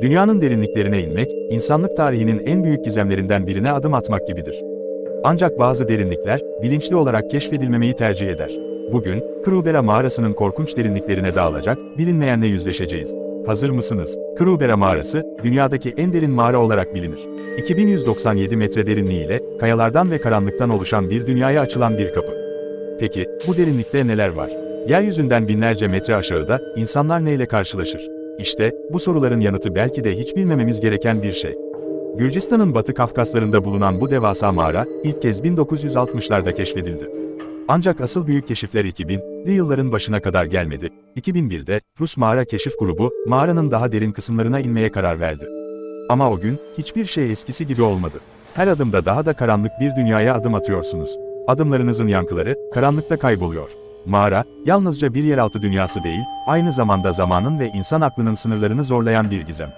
Dünyanın derinliklerine inmek, insanlık tarihinin en büyük gizemlerinden birine adım atmak gibidir. Ancak bazı derinlikler, bilinçli olarak keşfedilmemeyi tercih eder. Bugün, Krubera mağarasının korkunç derinliklerine dağılacak, bilinmeyenle yüzleşeceğiz. Hazır mısınız? Krubera mağarası, dünyadaki en derin mağara olarak bilinir. 2197 metre derinliğiyle, kayalardan ve karanlıktan oluşan bir dünyaya açılan bir kapı. Peki, bu derinlikte neler var? Yeryüzünden binlerce metre aşağıda, insanlar neyle karşılaşır? İşte, bu soruların yanıtı belki de hiç bilmememiz gereken bir şey. Gürcistan'ın Batı Kafkaslarında bulunan bu devasa mağara, ilk kez 1960'larda keşfedildi. Ancak asıl büyük keşifler 2000'li yılların başına kadar gelmedi. 2001'de, Rus Mağara Keşif Grubu, mağaranın daha derin kısımlarına inmeye karar verdi. Ama o gün, hiçbir şey eskisi gibi olmadı. Her adımda daha da karanlık bir dünyaya adım atıyorsunuz. Adımlarınızın yankıları, karanlıkta kayboluyor. Mağara, yalnızca bir yeraltı dünyası değil, aynı zamanda zamanın ve insan aklının sınırlarını zorlayan bir gizem.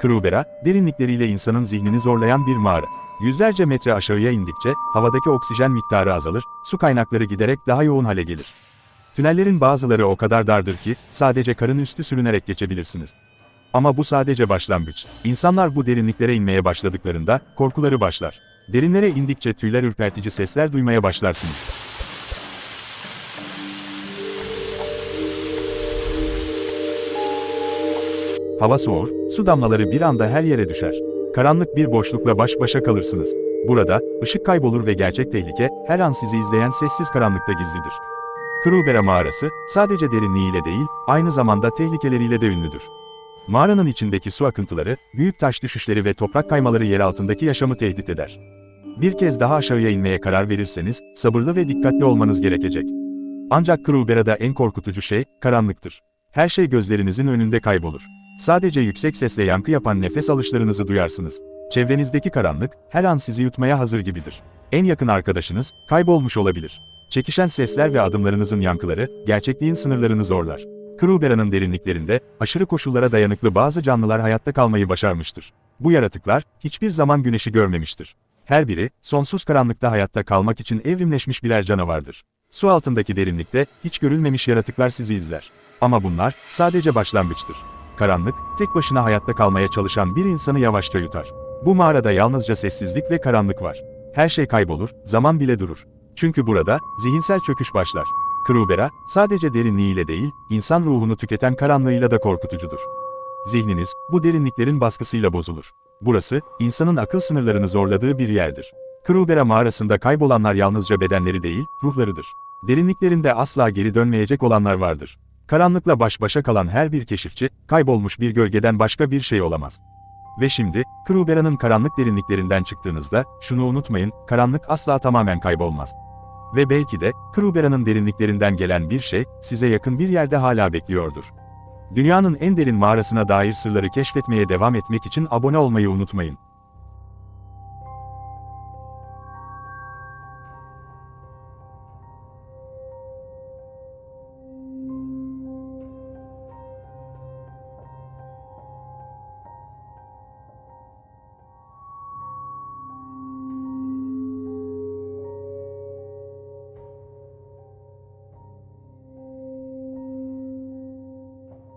Krubera, derinlikleriyle insanın zihnini zorlayan bir mağara. Yüzlerce metre aşağıya indikçe, havadaki oksijen miktarı azalır, su kaynakları giderek daha yoğun hale gelir. Tünellerin bazıları o kadar dardır ki, sadece karın üstü sürünerek geçebilirsiniz. Ama bu sadece başlangıç. İnsanlar bu derinliklere inmeye başladıklarında, korkuları başlar. Derinlere indikçe tüyler ürpertici sesler duymaya başlarsınız. Hava soğur, su damlaları bir anda her yere düşer. Karanlık bir boşlukla baş başa kalırsınız. Burada, ışık kaybolur ve gerçek tehlike, her an sizi izleyen sessiz karanlıkta gizlidir. Krubera mağarası, sadece derinliğiyle değil, aynı zamanda tehlikeleriyle de ünlüdür. Mağaranın içindeki su akıntıları, büyük taş düşüşleri ve toprak kaymaları yer altındaki yaşamı tehdit eder. Bir kez daha aşağıya inmeye karar verirseniz, sabırlı ve dikkatli olmanız gerekecek. Ancak Krubera'da en korkutucu şey, karanlıktır. Her şey gözlerinizin önünde kaybolur. Sadece yüksek sesle yankı yapan nefes alışlarınızı duyarsınız. Çevrenizdeki karanlık, her an sizi yutmaya hazır gibidir. En yakın arkadaşınız, kaybolmuş olabilir. Çekişen sesler ve adımlarınızın yankıları, gerçekliğin sınırlarını zorlar. Krubera'nın derinliklerinde, aşırı koşullara dayanıklı bazı canlılar hayatta kalmayı başarmıştır. Bu yaratıklar, hiçbir zaman güneşi görmemiştir. Her biri, sonsuz karanlıkta hayatta kalmak için evrimleşmiş birer canavardır. Su altındaki derinlikte, hiç görülmemiş yaratıklar sizi izler. Ama bunlar, sadece başlangıçtır. Karanlık, tek başına hayatta kalmaya çalışan bir insanı yavaşça yutar. Bu mağarada yalnızca sessizlik ve karanlık var. Her şey kaybolur, zaman bile durur. Çünkü burada, zihinsel çöküş başlar. Krubera, sadece derinliğiyle değil, insan ruhunu tüketen karanlığıyla da korkutucudur. Zihniniz, bu derinliklerin baskısıyla bozulur. Burası, insanın akıl sınırlarını zorladığı bir yerdir. Krubera mağarasında kaybolanlar yalnızca bedenleri değil, ruhlarıdır. Derinliklerinde asla geri dönmeyecek olanlar vardır. Karanlıkla baş başa kalan her bir keşifçi, kaybolmuş bir gölgeden başka bir şey olamaz. Ve şimdi, Krubera'nın karanlık derinliklerinden çıktığınızda, şunu unutmayın, karanlık asla tamamen kaybolmaz. Ve belki de, Krubera'nın derinliklerinden gelen bir şey, size yakın bir yerde hala bekliyordur. Dünyanın en derin mağarasına dair sırları keşfetmeye devam etmek için abone olmayı unutmayın.